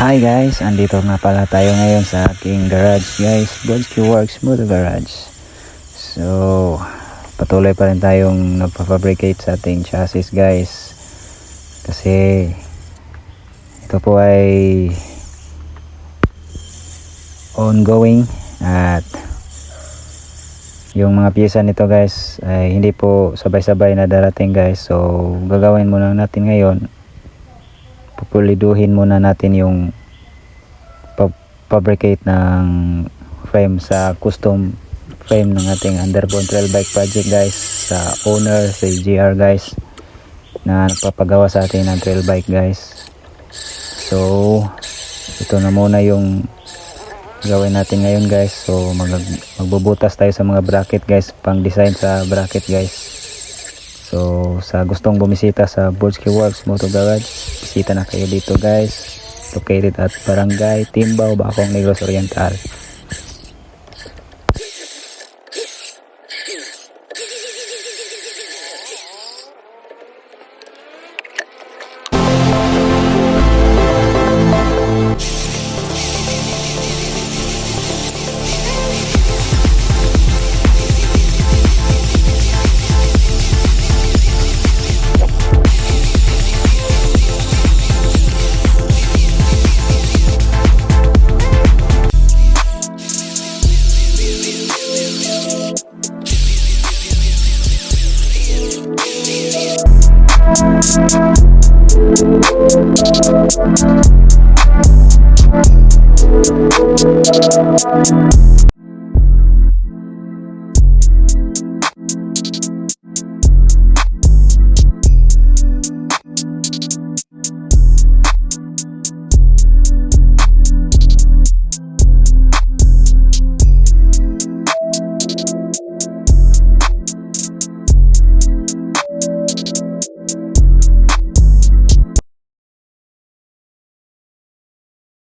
Hi guys, andito nga pala tayo ngayon sa aking garage guys, Bolsky Works Motor Garage. So, patuloy pa rin tayong nagpa-fabricate sa ating chassis guys. Kasi ito po ay ongoing at yung mga pyesa nito guys ay hindi po sabay-sabay na darating guys. So, gagawin muna natin ngayon pupuliduhin muna natin yung fabricate ng frame sa custom frame ng ating underbone trail bike project guys sa owner si GR guys na nagpapagawa sa atin ng trail bike guys. So ito na muna yung gawin natin ngayon guys. So mag magbubutas tayo sa mga bracket guys pang design sa bracket guys So, sa gustong bumisita sa Bolsky Works Motor Garage, bisita na kayo dito guys. Located at Barangay Timbao, Bacong Negros Oriental. Thank